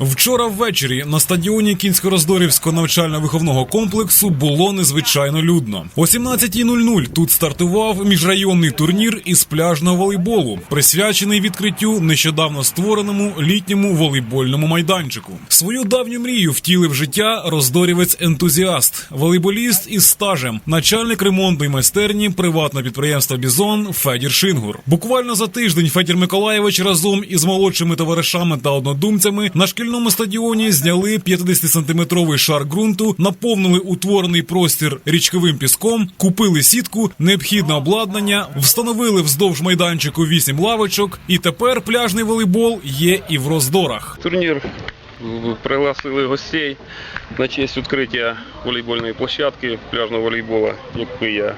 Вчора ввечері на стадіоні Кінсько-Роздорівського навчально-виховного комплексу було незвичайно людно. О 17.00 тут стартував міжрайонний турнір із пляжного волейболу, присвячений відкриттю нещодавно створеному літньому волейбольному майданчику. Свою давню мрію втілив життя роздорівець-ентузіаст, волейболіст із стажем, начальник ремонтної майстерні приватного підприємства Бізон Федір Шингур. Буквально за тиждень Федір Миколаєвич разом із молодшими товаришами та однодумцями на шкільному стадіоні зняли 50-сантиметровий шар ґрунту, наповнили утворений простір річковим піском, купили сітку, необхідне обладнання, встановили вздовж майданчику 8 лавочок, і тепер пляжний волейбол є і в роздорах. Турнір пригласили гостей на честь відкриття волейбольної площадки пляжного волейболу, яку я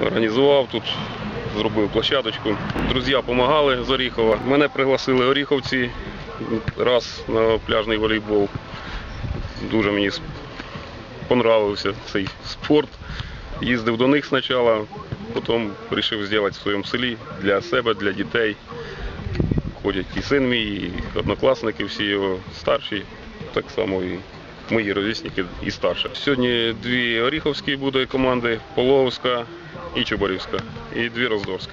організував тут. Зробив площадочку. Друзі допомагали з Оріхова. Мене пригласили оріховці раз на пляжний волейбол. Дуже мені понравився цей спорт. Їздив до них спочатку, потім вирішив зробити в своєму селі для себе, для дітей ходять і син мій, і однокласники, всі його старші, так само і мої ровесники і старші. Сьогодні дві Оріховські буде команди, Половська і Чубарівська, і дві Роздорські.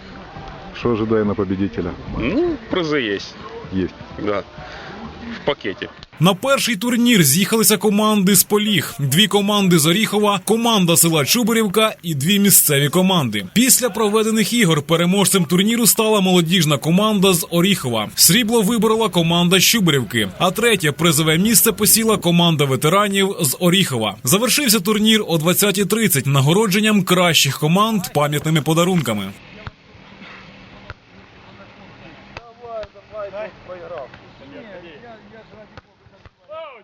Что ожидаем на победителя? Ну, призи є, Есть. да, в пакеті. На перший турнір з'їхалися команди з Поліг, дві команди з Оріхова, команда села Чубарівка і дві місцеві команди. Після проведених ігор переможцем турніру стала молодіжна команда з Оріхова. Срібло виборола команда з Чубарівки, а третє призове місце посіла команда ветеранів з Оріхова. Завершився турнір о 20.30 нагородженням кращих команд пам'ятними подарунками. грав. Ні, я, я ж раді Бога.